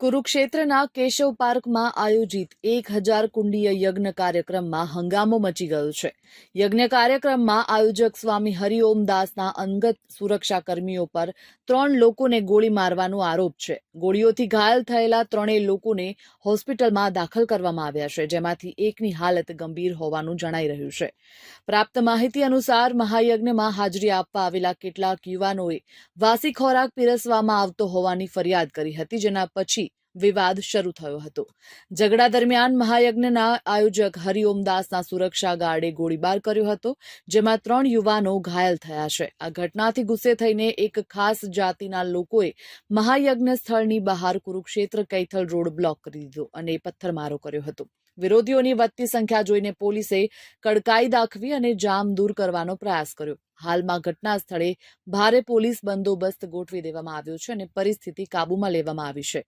કુરુક્ષેત્રના કેશવ પાર્કમાં આયોજિત એક હજાર કુંડીય યજ્ઞ કાર્યક્રમમાં હંગામો મચી ગયો છે. યજ્ઞ કાર્યક્રમમાં આયોજક સ્વામી હરિઓમ દાસના અંગત સુરક્ષા કર્મીઓ પર ત્રણ લોકોને ગોળી મારવાનો આરોપ છે. ગોળીઓથી ઘાયલ થયેલા ત્રણેય લોકોને હોસ્પિટલમાં દાખલ કરવામાં આવ્યા છે, જેમાંથી એકની હાલત ગંભીર હોવાનું જણાઈ રહ્યું છે. પ્રાપ્ત માહિતી અનુસાર મહાયજ્ઞમાં હાજરી આપવા આવેલા કેટલાક યુવાનોએ વાસી ખોરાક પીરસવામાં આવતો હોવાની ફરિયાદ કરી હતી, જેના પછી વિવાદ શરૂ થયો હતો. ઝઘડા દરમિયાન મહાયજ્ઞના આયોજક હરિઓમદાસના સુરક્ષા ગાર્ડે ગોળીબાર કર્યો હતો, જેમાં ત્રણ યુવાનો ઘાયલ થયા છે. આ ઘટનાથી ગુસ્સે થઈને એક ખાસ જાતિના લોકોએ મહાયજ્ઞ સ્થળની બહાર કુરુક્ષેત્ર કૈથલ રોડ બ્લોક કરી દીધો અને પથ્થરમારો કર્યો હતો. વિરોધીઓની વધતી સંખ્યા જોઈને પોલીસે કડકાઈ દાખવી અને જામ દૂર કરવાનો પ્રયાસ કર્યો. હાલમાં ઘટના સ્થળે ભારે પોલીસ બંદોબસ્ત ગોઠવી દેવામાં આવ્યો છે અને પરિસ્થિતિ કાબૂમાં લેવામાં આવી છે.